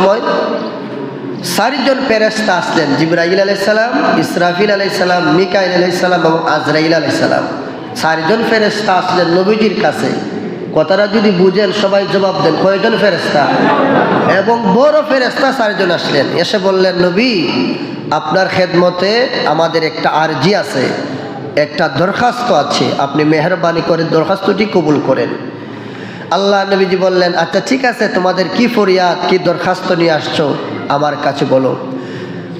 সময় চারিজন ফেরেস্তা আসলেন, জিব্রাইল আলাইসালাম ইসরাফিল আলাইসালাম মিকাইল আলাইসালাম এবং আজরাইল আলাইসালাম চারজন ফেরেস্তা আসলেন নবীজির কাছে। কথাটা যদি বুঝেন, সবাই জবাব দেন, কয়জন ফেরেস্তা এবং বড় ফেরেস্তা চারজন আসলেন। এসে বললেন, নবী, আপনার খেদমতে আমাদের একটা আরজি আছে, একটা দরখাস্ত আছে। আপনি মেহরবানি করে দরখাস্তটি কবুল করেন। আল্লাহ নবীজি বললেন আচ্ছা ঠিক আছে, তোমাদের কি ফরিয়াদ, কি দরখাস্ত নিয়ে আসছো? আমার কাছে বলো।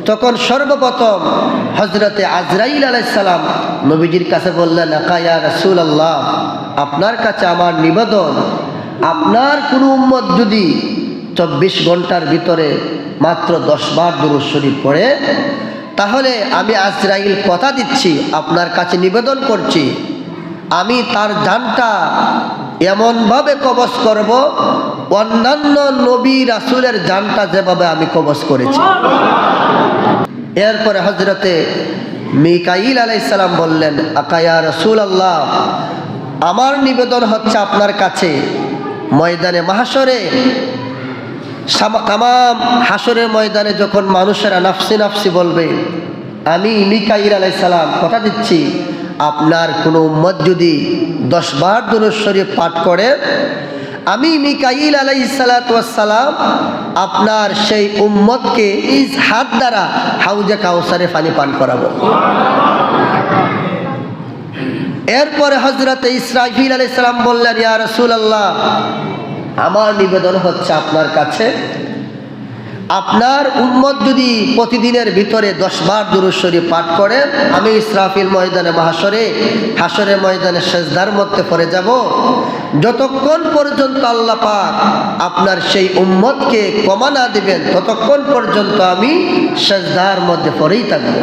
তখন সর্বপ্রথম হজরতে আজরাইল আলাইসালাম নবীজির কাছে বললেন আকায়া রসুল আল্লাহ আপনার কাছে আমার নিবেদন, আপনার কোনো উম্মত যদি চব্বিশ ঘণ্টার ভিতরে মাত্র দশ বার দুরুদ শরীফ পড়ে, তাহলে আমি আজরাইল কথা দিচ্ছি, আপনার কাছে নিবেদন করছি। আমি তার জানটা এমনভাবে কবচ করব, অন্যান্য নবী রাসুলের জানটা যেভাবে আমি কবচ করেছি। এরপরে হজরতে মিকাইল আলাইসালাম বললেন আকায়া রসুল আল্লাহ আমার নিবেদন হচ্ছে আপনার কাছে। ময়দানে মাহাসরে তাম হাসরের ময়দানে যখন মানুষেরা নাফসি নাফসি বলবে, আমি মিকাইল আলাইসালাম কথা দিচ্ছি আপনার কোনো উম্মত যদি দশবার দুরস্বরী পাঠ করে, আমি মিকাইল আলাই সালাতাম আপনার সেই উম্মতকে ইস হাত দ্বারা হাউজে কাউসারে পানি পান করাবো। এরপরে হজরত ইসরাফিল আলাই সালাম বললেন, ইয়া রসুল আল্লাহ আমার নিবেদন হচ্ছে আপনার কাছে আপনার উম্মত যদি প্রতিদিনের ভিতরে দশবার দুরুশ্বরী পাঠ করেন আমি ইসরাফিল ময়দানে মহাসরে হাসরে ময়দানে সেজদার মধ্যে পড়ে যাব। যতক্ষণ পর্যন্ত আল্লাহ পাক আপনার সেই উম্মতকে কমা না দেবেন, ততক্ষণ পর্যন্ত আমি সেজদার মধ্যে পড়েই থাকব।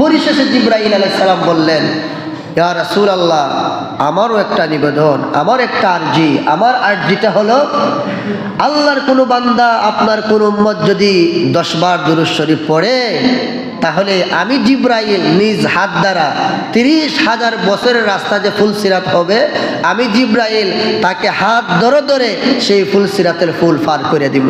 পরিশেষে জিব্রাহিল আলাইসালাম বললেন রাসুল আল্লাহ আমারও একটা নিবেদন, আমার একটা আর্জি, আমার আর্জিটা হলো, আল্লাহর কোনো বান্দা, আপনার কোন উম্মত যদি দশবার দুরুজ শরীফ পড়ে, তাহলে আমি জিব্রাইল নিজ হাত দ্বারা তিরিশ হাজার বছরের রাস্তা যে ফুল সিরাত হবে, আমি জিব্রাইল তাকে হাত ধরে ধরে সেই ফুল সিরাতের ফুল ফার করে দিব।